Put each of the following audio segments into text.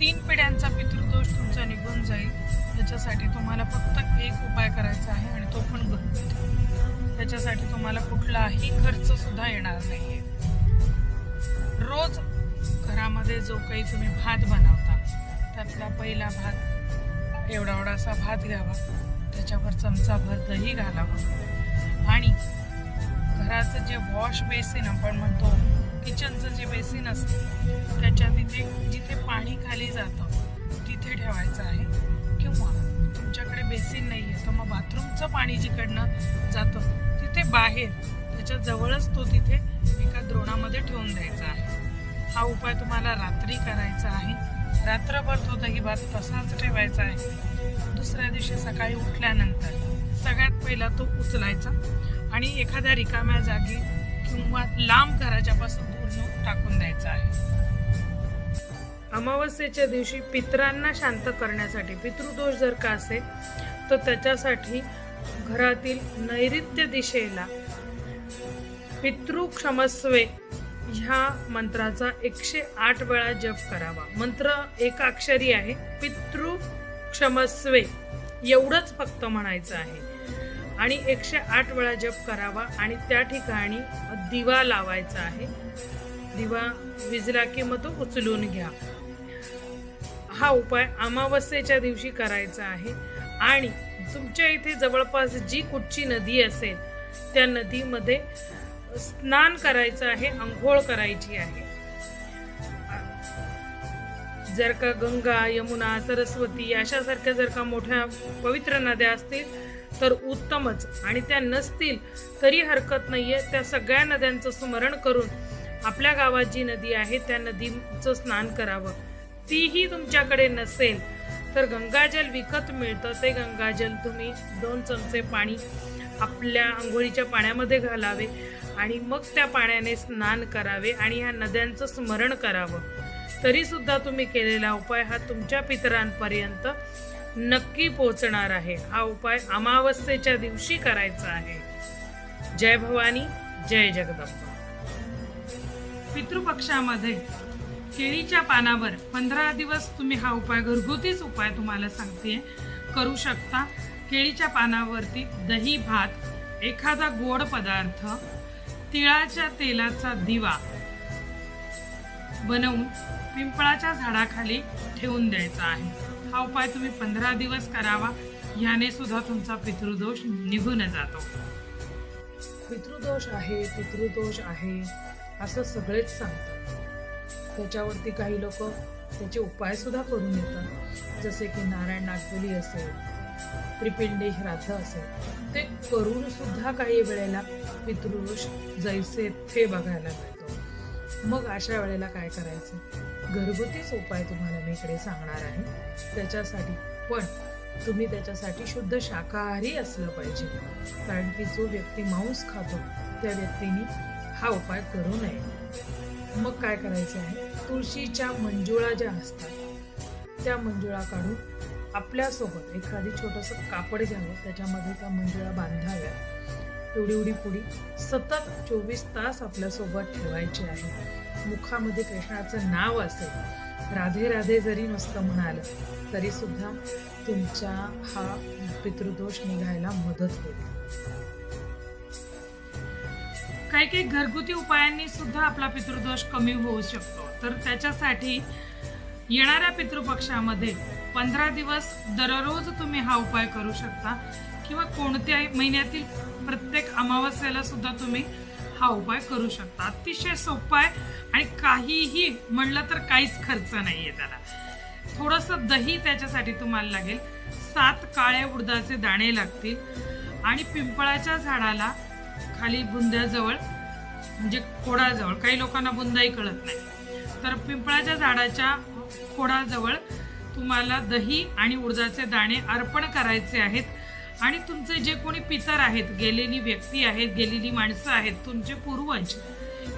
तीन पिढ्यांचा पितृदोष तुमचा निघून जाईल. त्याच्यासाठी तुम्हाला फक्त एक उपाय करायचा आहे आणि तो पण घरगुती त्याच्यासाठी तुम्हाला कुठलाही खर्च सुद्धा येणार नाहीये. रोज घरामध्ये जो काही तुम्ही भात बनवता त्यातला पहिला भात एवढा एवढासा भात घ्यावा. त्याच्यावर चमचाभर दही घालावं. आणि घराचं जे वॉश बेसिन आपण म्हणतो किचनचं जे बेसिन असतं त्याच्या तिथे जिथे पाणी खाली जातं तिथे ठेवायचं आहे. किंवा तुमच्याकडे बेसिन नाही आहे तर मग बाथरूमचं पाणी जिकडनं जातं तिथे बाहेर त्याच्या जवळच तो तिथे एका द्रोणामध्ये ठेवून द्यायचा आहे. हा उपाय तुम्हाला रात्री करायचा आहे. रात्रभर तो दही भात तसाच ठेवायचा आहे. दुसऱ्या दिवशी सकाळी उठल्यानंतर सगळ्यात पहिला तो उचलायचा आणि एखाद्या रिकाम्या जागी किंवा लांब घराच्या पासून दूर टाकून द्यायचा आहे. अमावस्येच्या दिवशी पितरांना शांत करण्यासाठी पितृदोष जर का असेल तर त्याच्यासाठी घरातील नैऋत्य दिशेला पितृक्षमस्वे ह्या मंत्राचा एकशे आठ वेळा जप करावा. मंत्र एक अक्षरी आहे पितृक्षमस्वे एवढंच फक्त म्हणायचं आहे. आणि एकशे आठ वेळा जप करावा आणि त्या ठिकाणी दिवा लावायचा आहे. दिवा विजला की मग तो उचलून घ्या. हा उपाय अमावस्येच्या दिवशी करायचा आहे. आणि तुमच्या इथे जवळपास जी कुठची नदी असेल त्या नदीमध्ये स्नान करायचं आहे आंघोळ करायची आहे. जर का गंगा यमुना सरस्वती अशासारख्या जर का मोठ्या पवित्र नद्या असतील तर उत्तमच. आणि त्या नसतील तरी हरकत नाहीये. त्या सगळ्या नद्यांचं स्मरण करून आपल्या गावात जी नदी आहे त्या नदीचं स्नान करावं. तीही तुमच्याकडे नसेल तर गंगाजल विकत मिळतं. ते गंगाजल तुम्ही दोन चमचे पाणी आपल्या आंघोळीच्या पाण्यामध्ये घालावे. आणि मग त्या पाण्याने स्नान करावे आणि ह्या नद्यांचं स्मरण करावं. तरी सुद्धा तुम्ही केलेला उपाय हा तुमच्या पितरांपर्यंत नक्की पोहोचणार आहे. हा उपाय अमावस्येच्या दिवशी करायचा आहे. जय भवानी जय जगदंबा. पितृपक्षामध्ये केळीच्या पानावर पंधरा दिवस तुम्ही हा उपाय घरगुतीच उपाय तुम्हाला सांगते करू शकता. केळीच्या पानावरती दही भात एखादा गोड पदार्थ तिळाच्या तेलाचा दिवा बनवून पिंपळाच्या झाडाखाली ठेवून द्यायचा आहे. हा उपाय तुम्ही पंधरा दिवस करावा. याने सुद्धा तुमचा पितृदोष निघून जातो. पितृदोष आहे पितृदोष आहे असं सगळेच सांगतात. त्याच्यावरती काही लोक त्याचे उपाय सुद्धा करून येतात जसे की नारायण नागबली असेल त्रिपिंडेश श्राद्ध असेल ते करून सुद्धा काही वेळेला पितृष जैसे थे बघायला मिळतो. मग अशा वेळेला काय करायचं? घरगुतीच उपाय तुम्हाला मी इकडे सांगणार आहे. त्याच्यासाठी पण तुम्ही त्याच्यासाठी शुद्ध शाकाहारी असलं पाहिजे. कारण की जो व्यक्ती मांस खातो त्या व्यक्तीने हा उपाय करू नये. मग काय करायचं आहे? तुळशीच्या मंजुळा ज्या असतात त्या मंजुळा काढून आपल्यासोबत एखादी छोटंसं कापड घ्यावं त्याच्यामध्ये त्या मंजुळा बांधाव्या. एवढी एवढी पुडी सतत चोवीस तास आपल्यासोबत ठेवायची आहे. मुखामध्ये कृष्णाचं नाव असेल राधे राधे जरी नुसतं म्हणालं तरी सुद्धा हा पितृदोष निघायला मदत होईल. काही काही घरगुती उपायांनी सुद्धा आपला पितृदोष कमी होऊ शकतो. तर त्याच्यासाठी येणाऱ्या पितृपक्षामध्ये पंधरा दिवस दररोज तुम्ही हा उपाय करू शकता. किंवा कोणत्याही महिन्यातील प्रत्येक अमावस्येला सुद्धा तुम्ही हा उपाय करू शकता. अतिशय सोपा आहे आणि काहीही म्हणलं तर काहीच खर्च नाहीये त्याला. थोडंसं दही त्याच्यासाठी तुम्हाला लागेल. सात काळ्या उडदाचे दाणे लागतील. आणि पिंपळाच्या झाडाला खाली बुंद्याजवळ म्हणजे खोडाजवळ काही लोकांना बुंदाही कळत नाही. तर पिंपळाच्या झाडाच्या खोडाजवळ तुम्हाला दही आणि उडदाचे दाणे अर्पण करायचे आहेत. आणि तुमचे जे कोणी पितर आहेत गेलेली व्यक्ती आहेत गेलेली माणसं आहेत तुमचे पूर्वज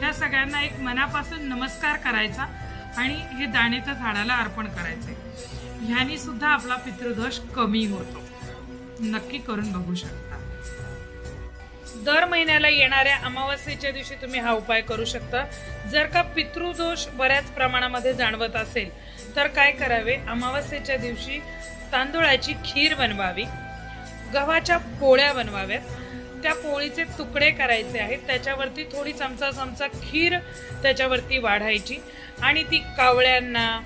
त्या सगळ्यांना एक मनापासून नमस्कार करायचा आणि हे दाणे त्या झाडाला अर्पण करायचे. ह्यानी सुद्धा आपला पितृदोष कमी होतो. नक्की करून बघू शकता. दर महिन्याला येणाऱ्या अमावस्येच्या दिवशी तुम्ही हा उपाय करू शकता. जर का पितृदोष बऱ्याच प्रमाणामध्ये जाणवत असेल तर काय करावे? अमावस्येच्या दिवशी तांदूळाची खीर बनवावी गव्हाच्या पोळ्या बनवाव्यात. त्या पोळीचे तुकडे करायचे आहेत त्याच्यावरती थोडी चमचा चमचा खीर त्याच्यावरती वाढायची आणि ती कावळ्यांना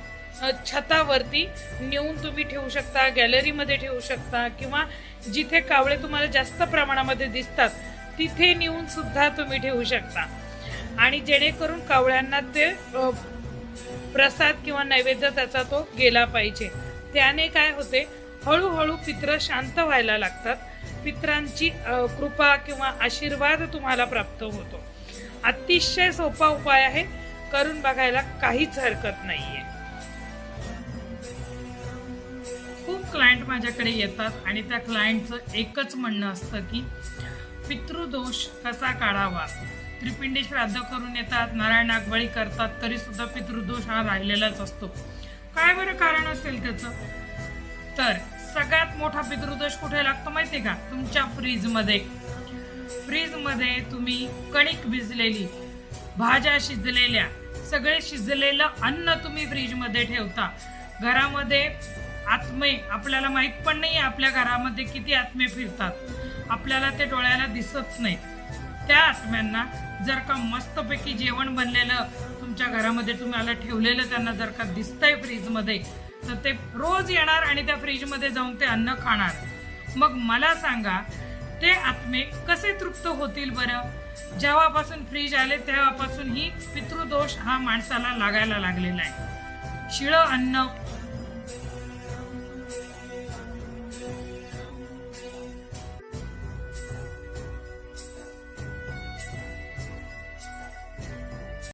छतावरती नेऊन तुम्ही ठेवू शकता गॅलरीमध्ये ठेवू शकता किंवा जिथे कावळे तुम्हाला जास्त प्रमाणामध्ये दिसतात तिथे नेऊन सुद्धा तुम्ही ठेवू शकता. आणि जेणेकरून कावळ्यांना ते प्रसाद किंवा नैवेद्य त्याचा तो गेला पाहिजे. त्याने काय होते हळूहळू पित्र शांत व्हायला लागतात. पित्रांची कृपा किंवा आशीर्वाद तुम्हाला प्राप्त होतो. अतिशय सोपा उपाय आहे. करून बघायला काहीच हरकत नाहीये. खूप क्लायंट माझ्याकडे येतात आणि त्या क्लायंटचं एकच म्हणणं असतं की पितृदोष कसा काढावा? त्रिपिंडी श्राद्ध करून येतात नारायण नागबळी करतात तरी सुद्धा पितृदोष हा राहिलेलाच असतो. काय बरं कारण असेल त्याचं? तर सगळ्यात मोठा पितृदोष कुठे लागतो माहितीये का? तुमच्या फ्रीजमध्ये. फ्रीजमध्ये तुम्ही कणिक भिजलेली भाज्या शिजलेल्या सगळे शिजलेलं अन्न तुम्ही फ्रीजमध्ये ठेवता. घरामध्ये आत्मे आपल्याला माहीत पण नाही आपल्या घरामध्ये किती आत्मे फिरतात. आपल्याला ते डोळ्याला दिसत नाही. त्या आत्म्यांना जर का मस्तपैकी जेवण बनलेलं तुमच्या घरामध्ये तुम्हाला ठेवलेलं त्यांना जर का दिसतंय फ्रीजमध्ये तर ते रोज येणार आणि त्या फ्रीजमध्ये जाऊन ते अन्न खाणार. मग मला सांगा ते आत्मे कसे तृप्त होतील बरं? जेव्हापासून फ्रीज आले तेव्हापासून ही पितृदोष हा माणसाला लागायला लागलेला आहे. शिळं अन्न